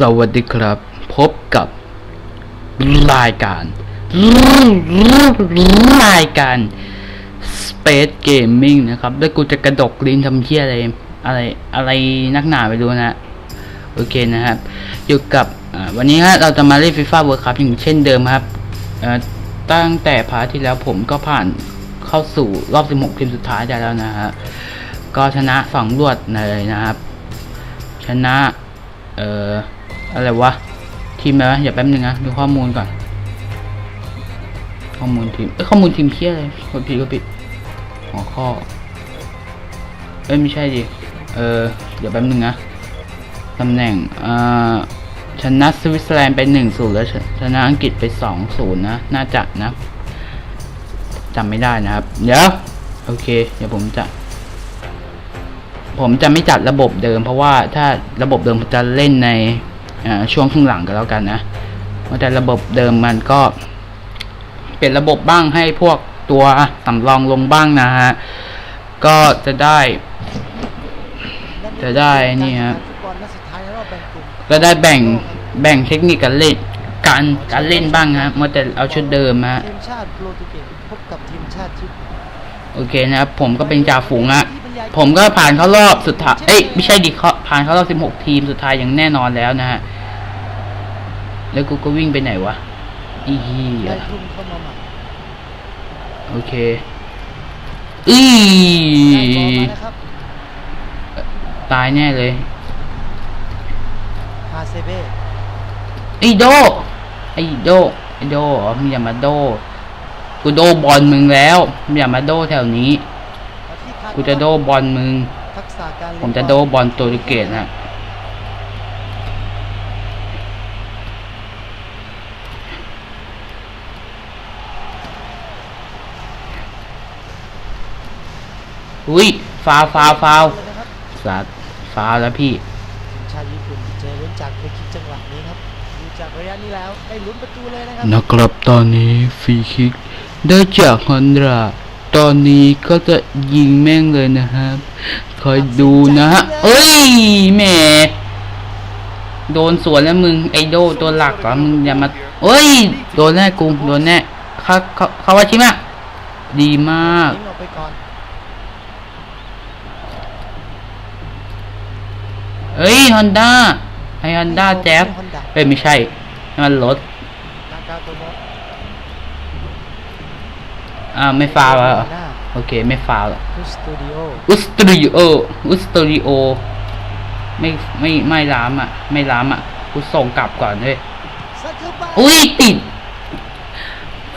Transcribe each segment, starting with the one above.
สวัสดีครับ พบกับรายการรายการ Space Gaming นะครับ แล้วกูจะกระดกลิ้นทำเที่ยอะไร อะไรอะไรนักหนาไปดูนะ โอเคนะครับ อยู่กับวันนี้ฮะเราจะมาเล่นฟีฟ่าเวิร์คัพอย่างเช่นเดิมครับ ตั้งแต่พาร์ทที่แล้วผมก็ผ่านเข้าสู่รอบ 16 ทีมสุดท้ายได้แล้วนะฮะก็ชนะสองรวดเลยนะครับ ชนะ เอ่อ อะไรวะ ทีมอะไรวะอย่าแป๊บนึงนะดูข้อมูลก่อน ข้อมูลทีม เอ้ยข้อมูลทีมเพี้ยอะไรกดผิดก็ผิดหัวข้อ เอ้ยไม่ใช่ดิ เออเดี๋ยวแป๊บนึงนะตำแหน่งอ่าชนะสวิตเซอร์แลนด์ไปหนึ่งศูนย์แล้วชนะอังกฤษไปสองศูนย์นะ น่าจะนะจำไม่ได้นะครับ เดี๋ยว โอเค เดี๋ยวผมจะ ผมจะไม่จัดระบบเดิม เพราะว่าถ้าระบบเดิมจะเล่นใน ช่วงครึ่งหลังก็แล้วกันนะแต่ระบบเดิมมันก็ เปลี่ยนระบบบ้างให้พวกตัวสำรองลงบ้างนะฮะ ก็จะได้ จะได้นี่ฮะก็ได้แบ่งแบ่งเทคนิคการเล่นการการเล่นบ้างฮะเมื่อแต่เอาชุดเดิมฮะทีมชาติโปรตุเกสพบกับทีมชาติญี่ปุ่นโอเคนะครับผมก็เป็นจ่าฝูงอะผมก็ผ่านเข้ารอบสุดท้ายเอ้ยไม่ใช่ดิเขา ผ่านเข้ารอบ16 ทีมสุดท้ายอย่างแน่นอนแล้วนะฮะ แล้วกูก็วิ่งไปไหนวะ อีเหี้ยได้ทุ่มเข้ามาใหม่โอเค อีได้บอลมานะครับตายแน่เลยฮาเซเบ้ไอโดไอโดไอโดเหรอมึงอย่ามาโด กูโดบอลมึงแล้วมึงอย่ามาโดแถวนี้มาที่คากูจะโดบอลมึง ผมจะโดบอลโปรตุเกสนะอุ้ยฟาวฟาวฟาวเลยนะครับสัตว์ฟาวแล้วพี่ทีมชาติญี่ปุ่นเจอลุ้นจากฟรีคิกจังหวะนี้ครับดูจากระยะนี้แล้วได้ลุ้นประตูเลยนะครับนะครับตอนนี้ฟรีคิกได้จากฮอนดรา ตอนนี้ก็จะยิงแม่งเลยนะครับ คอยดูนะฮะ เอ้ยแหม่โดนสวนแล้วมึงไอโดตัวหลักเหรอมึงอย่ามาเอ้ย โดนแน่กูโดนแน่เขาเขาเขาว่าชิมะดีมากทิ้งออกไปก่อนเอ้ยฮอนด้าไอฮอนด้าแจ๊บเอ้ยไม่ใช่ให้มันรถ นากาโตโมะ อ่าวไม่ฟาวล์แล้วเหรอหน้าโอเคไม่ฟาวล์หรอกคุสตูดิโออุสตูดิโออุสตูดิโอไม่ไม่ไม่ล้ามอะ ไม่ล้ามอะกูส่งกลับก่อนเลยซัดเข้าไปอุ้ยติด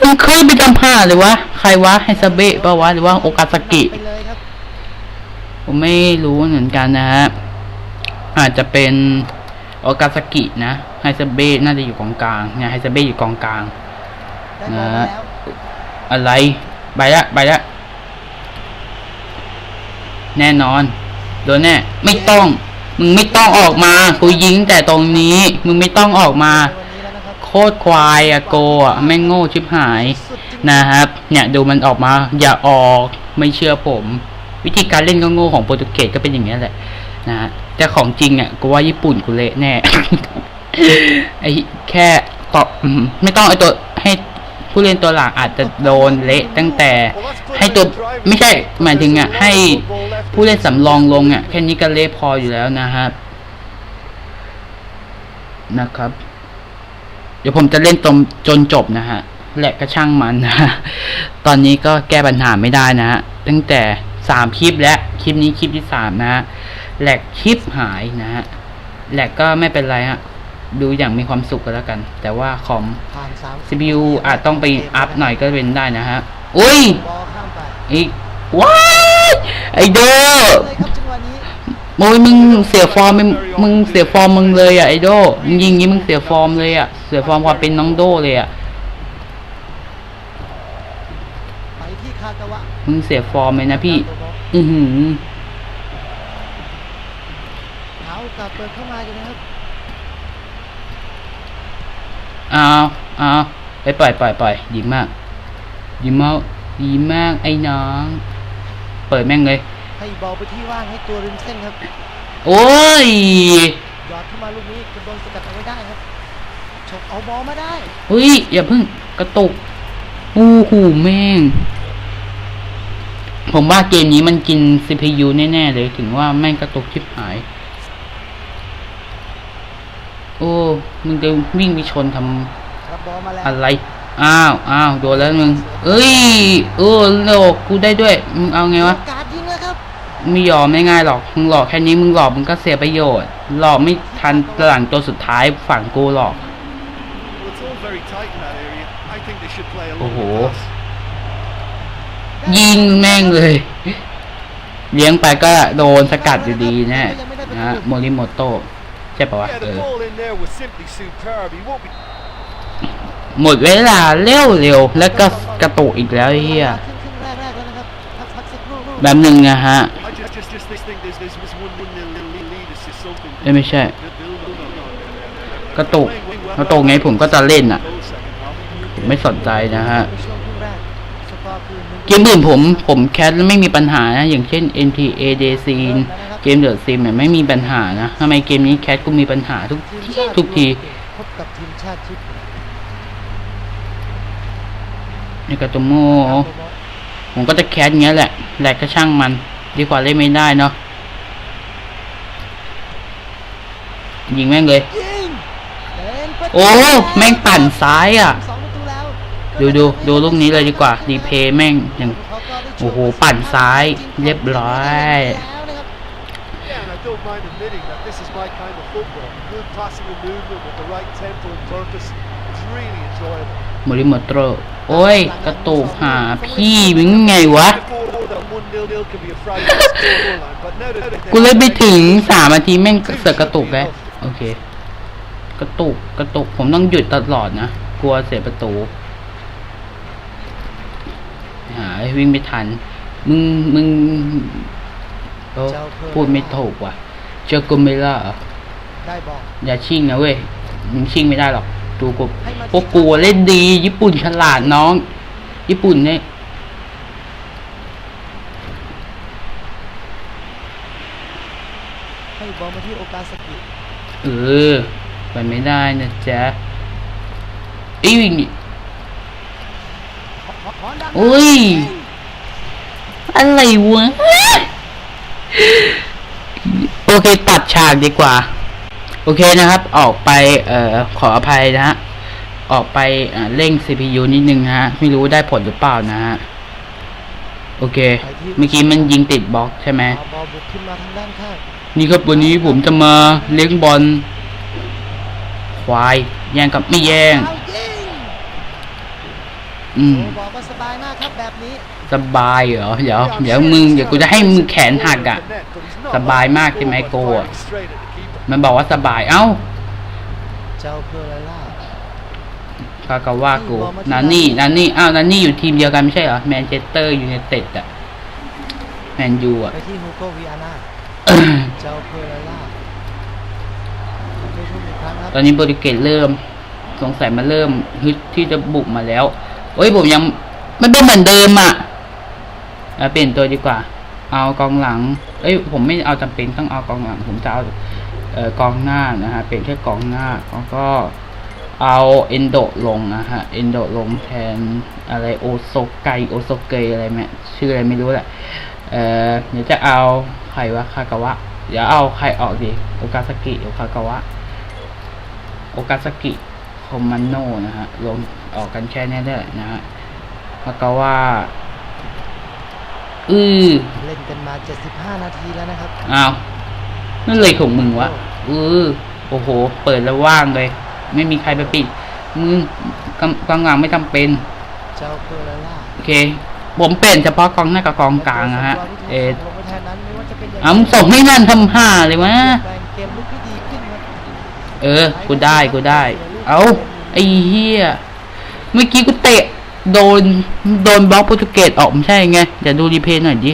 มันขึ้นไปทำผ้าเลยวะ ใครวะไฮซาเบะปะวะหรือว่าโอกาสกิไปเลยครับผมไม่รู้เหมือนกันนะฮะอาจจะเป็นโอกาสกินะไฮซาเบะน่าจะอยู่กองกลางเนี่ยไฮซาเบะอยู่กองกลางได้บอลมาแล้วอะไร ไปละไปละแน่นอน โดนแน่ ไม่ต้อง มึงไม่ต้องออกมากูยิงแต่ตรงนี้ มึงไม่ต้องออกมา โคตรควายอะโกอะแม่งโง่ชิบหายนะครับ เนี่ยดูมันออกมา อย่าออกไม่เชื่อผม วิธีการเล่นก็โง่ของโปรตุเกสก็เป็นอย่างนี้แหละนะฮะแต่ของจริงอะกูว่าญี่ปุ่นกูเละแน่ไอ้แค่ตอบอืมไม่ต้องไอตัวให้ ผู้เล่นตัวหลักอาจจะโดนเละตั้งแต่ให้ตัวไม่ใช่หมายถึงอะให้ผู้เล่นสำรองลงอะแค่นี้ก็เละพออยู่แล้วนะครับ นะครับ เดี๋ยวผมจะเล่นจนจนจบนะฮะแหละก็ช่างมันนะฮะตอนนี้ก็แก้ปัญหาไม่ได้นะฮะตั้งแต่สามคลิปแล้วคลิปนี้คลิปที่สามนะฮะแหลกคลิปหายนะฮะแหลกก็ไม่เป็นไรฮะ ดูอย่างมีความสุขก็แล้วกัน แต่ว่าคอม ผ่านสาม CPU อาจต้องไปอัพหน่อยก็เป็นได้นะฮะ อุ้ย บอลข้ามไปอีกว้ายไอเด้อเลยครับจังหวะนี้โอ้ยมึงเสียฟอร์มมึงมึงเสียฟอร์มมึงเลยอะไอโดมึงยิงงี้มึงเสียฟอร์มเลยอะ เสียฟอร์มความเป็นน้องโดเลยอะ ไปที่คากาวะมึงเสียฟอร์มเลยนะพี่ อือหือหาโอกาสเปิดเข้ามาอยู่นะครับ เอาเอาไปปล่อยปล่อยปล่อยดีมากดีมากดีมากไอ้น้อง เปิดแม่งเลย ให้บอลไปที่ว่างให้ตัวริมเส้นครับโอ้ยหยอดเข้ามาลูกนี้กระโดนสกัดเอาไว้ได้ครับฉกเอาบอลมาได้เฮ้ยอย่าเพิ่งกระตุกอู้หูแม่ง ผมว่าเกมนี้มันกิน CPU แน่ ๆ เลยถึงว่าแม่งกระตุกชิบหายโอ้มึงจะวิ่งไปชนทำรับบอลมาแล้วอะไร อ้าวอ้าวโดนแล้วมึงเอ้ยโอ้โลกกูได้ด้วยมึงเอาไงวะโอกาสยิงแล้วครับไม่ยอมไม่ง่ายหรอกมึงหลอกแค่นี้มึงหลอกมึงก็เสียประโยชน์ หลอกไม่ทันหลังตัวสุดท้ายฝั่งกูหรอก Well, it's all very tight in that area. I think they should play a Oh. longer pass. ยิงแม่งเลย เลี้ยงไปก็โดนสกัดอยู่ดีแน่นะฮะโมริโมโตะ ใช่ปะวะ Yeah, เอ the อ ball in there was simply superb. He won't be หมดเวลาเร็วเร็วแล้วก็กระตุกอีกแล้วไอ้เฮียครึ่งครึ่งแรกแรกแล้วนะครับพักพักสักครู่ลูกแบบหนึ่งนะฮะ I just, just, just this think there's, there's this one, one nil, nil lead, lead is just something. เอ้ยไม่ใช่ to build on. No, no, no, no. กระตุก Playing way well. กระตุกไงผมก็จะเล่นอะ Goal second half. ผมไม่สนใจนะฮะ เกมอื่นผมผมแคสไม่มีปัญหานะ อย่างเช่น NTA d c เกมเดอะซิมเนี่ยไม่มีปัญหานะทำไมเกมนี้แคสกูมีปัญหาทุกทีทุกทีพบกับทีมชาติญี่ปุ่นในกาตโมผมก็จะแคสเงี้ยแหละแหลกก็ช่างมัน ดีกว่าเล่นไม่ได้เนาะยิงแม่งเลย โอ้ แม่งปั่นซ้ายอะ ดูดูดูลูกนี้เลยดีกว่าดีเพย์แม่งอย่างเขาก็ได้โอ้โหปั่นซ้ายเรียบร้อยแล้วนะครับ Yeah, and I don't mind admitting that this is my kind of football. Good passing and movement with the right tempo and purpose. It's really enjoyable. โมริโมโตรโอ้ย กระตุกหาพี่มึงไงวะ Before that one nil nil can be a frightening scoreline, but now that กูเล่นไปถึงสามนาทีแม่งเสือกกระตุกแล้วโอเค กระตุก กระตุก ผมต้องหยุดตลอดนะ กลัวเสียประตูหา วิ่งไม่ทัน มึงมึงโอ้พูดไม่ถูกว่ะ เจอกุมเมล่าเหรอได้บอลอย่าชิงนะเว้ยมึงชิงไม่ได้หรอกดูกูพวกกูเล่นดี ญี่ปุ่นฉลาดน้อง ญี่ปุ่นเนี่ยให้บอลมาที่โอกาสกิเออไปไม่ได้นะจ๊ะอีวิ่งนี่ฮ อนดังโอ้ย อะไรวะ โอเคตัดฉากดีกว่า โอเคนะครับ ออกไป เอ่อ ขออภัยนะฮะ ออกไปเร่ง CPU นิดนึงฮะ ไม่รู้ได้ผลหรือเปล่านะฮะ โอเค เมื่อกี้มันยิงติดบล็อกใช่ไหม นี่ครับวันนี้ผมจะมาเลี้ยงบอลควาย แย่งกับไม่แย่ง อายิงอืมโอ้บอลก็สบายมากครับแบบนี้สบายเหรอเดี๋ยวเดี๋ยวมึงเดี๋ยวกูจะให้มึงแขนหักอะ สบายมากใช่ไหมโกอะมันบอกว่าสบายเอ้าเจ้าเพอร์เรล่าคากาว่ากูนานี่นานี่อ้าวนานี่อยู่ทีมเดียวกันไม่ใช่เหรอแมนเชสเตอร์ยูไนเต็ดอะแมนยูอะไปที่ฮูโกวิอาน่าเจ้าเพอร์เรล่าไปทุ่มอีกครั้งครับตอนนี้โปรตุเกสเริ่ม สงสัยมาเริ่มฮึดที่จะบุกมาแล้ว เอ้ยผมยังมันเป็นเหมือนเดิมอะเปลี่ยนตัวดีกว่า เอากองหลัง เอ้ยผมไม่เอาจำเป็นต้องเอากองหลัง ผมจะเอาเอ่อกองหน้านะฮะเปลี่ยนแค่กองหน้าแล้วก็เอาเอนโดลงนะฮะเอนโดลงแทนอะไรโอโซไกโอโซเกยอะไรแม่ชื่ออะไรไม่รู้แหละเอ่อเดี๋ยวจะเอาใครวะคากาวะเดี๋ยวเอาใครออกดีโอกาสกิโอคากาวะโอกาสกิ อมมันโนนะฮะรวมออกกันแค่นี้ได้แหละนะฮะแล้วก็ว่าอือเล่นกันมา75นาทีแล้วนะครับอ้าวนั่นเลยของมึงวะอือโอ้โห เปิดแล้วว่างเลย ไม่มีใครไปปิดมึงกำกองหลังไม่จำเป็นเจ้าเพอร์เรล่าโอเค ผมเปลี่ยนเฉพาะกองหน้ากับกองกลางนะฮะ เออลงไปแทนนั้นไม่ว่าจะเป็นอย่างอ้าวมึงส่งให้นั่นทำห้าเลยวะแปลงเกมลุกที่ดีขึ้นครับเออ กูได้ กูได้ เอาไอ้เหี้ยเมื่อกี้กูเตะ โดน โดนบล็อกโปรตุเกสออกไม่ใช่ไงเดี๋ยวดูรีเพลย์หน่อยดิ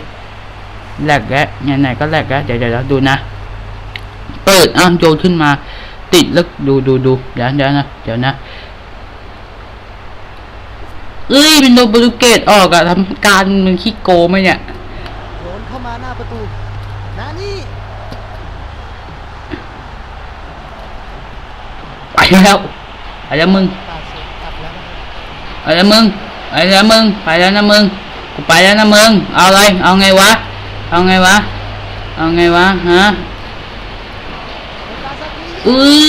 แหลกแล้วไหนๆก็แหลกแล้วเดี๋ยวเดี๋ยวดูนะ เปิดอะโยนขึ้นมา ติดแล้วดูดูดูเดี๋ยวเดี๋ยวนะเดี๋ยวนะเอ้ยเป็นโดนโปรตุเกสออกอะทำการมันขี้โกงไหมเนี่ยโยนเข้ามาหน้าประตูนานี่แล้วไปแล้ว มึงตัดเสียงกลับแล้วนะครับไปแล้วมึงไปแล้วมึงไปแล้วนะมึงกูไปแล้วนะมึงเอาอะไรเอาไงวะเอาไงวะเอาไงวะฮะอุ้ย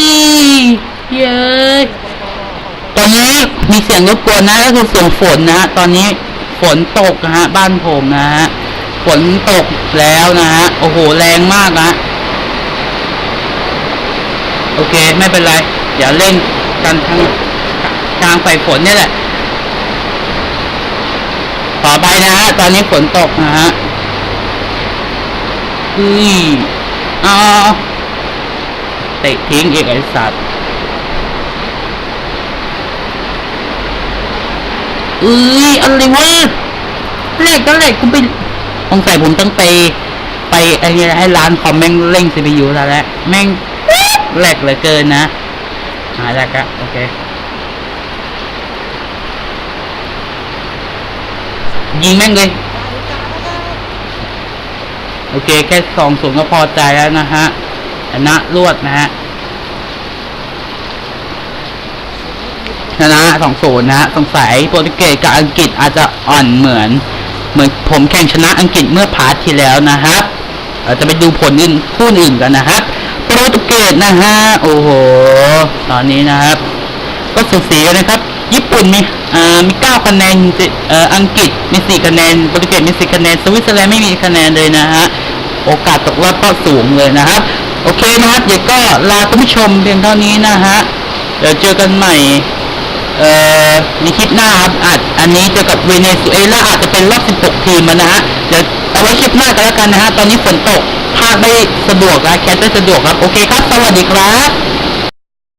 เย้ตอนนี้มีเสียงรบกวนนะก็คือเสียงฝนนะฮะตอนนี้ฝนตกนะฮะบ้านผมนะฮะฝนตกแล้วนะฮะโอ้โหแรงมากนะโอเคไม่เป็นไรเดี๋ยวเล่น กันทางทางไฟฝนนี่แหละ ต่อไปนะฮะ ตอนนี้ฝนตกนะฮะอุ้ยอ๋อเตะทิ้งอีกไอสัตว์อุ้ยอะไรวะแรกก็แรกกูไปสงสัยผมต้องไป ไปไอ้เนี่ยให้ร้านคอมแม่งเร่ง CPU แล้วแหละแม่งแหลกเหลือเกินนะ หายแล้วก็โอเคยิงแม่งเลย โอเค แค่สองศูนย์ก็พอใจแล้วนะฮะชนะรวดนะฮะชนะสองศูนย์นะฮะสงสัยโปรตุเกสกับอังกฤษอาจจะอ่อนเหมือน เหมือนผมแข่งชนะอังกฤษเมื่อพาร์ทที่แล้วนะครับเราจะไปดูผลอื่นคู่อื่นกันนะครับ โปรตุเกสนะฮะ โอ้โห ตอนนี้นะครับ ก็สูสีนนะครับ ญี่ปุ่นมีอ่ามีเก้าคะแนนเอ่ออังกฤษมีสี่คะแนนโปรตุเกสมีสี่คะแนนสวิตเซอร์แลนด์ไม่มีคะแนนเลยนะฮะ โอกาสตกรอบก็สูงเลยนะครับ โอเคนะครับเดี๋ยวก็ลาคุณผู้ชมเพียงเท่านี้นะฮะ เดี๋ยวเจอกันใหม่ เอ่อในคลิปหน้าครับอาจอันนี้เจอกับเวเนซุเอลาอาจจะเป็นรอบ 16 ทีมนะฮะเดี๋ยวเอาไว้คลิปหน้ากันแล้วกันนะฮะตอนนี้ฝนตกภาคไม่สะดวกนะแคสไม่สะดวกครับ โอเคครับ สวัสดีครับ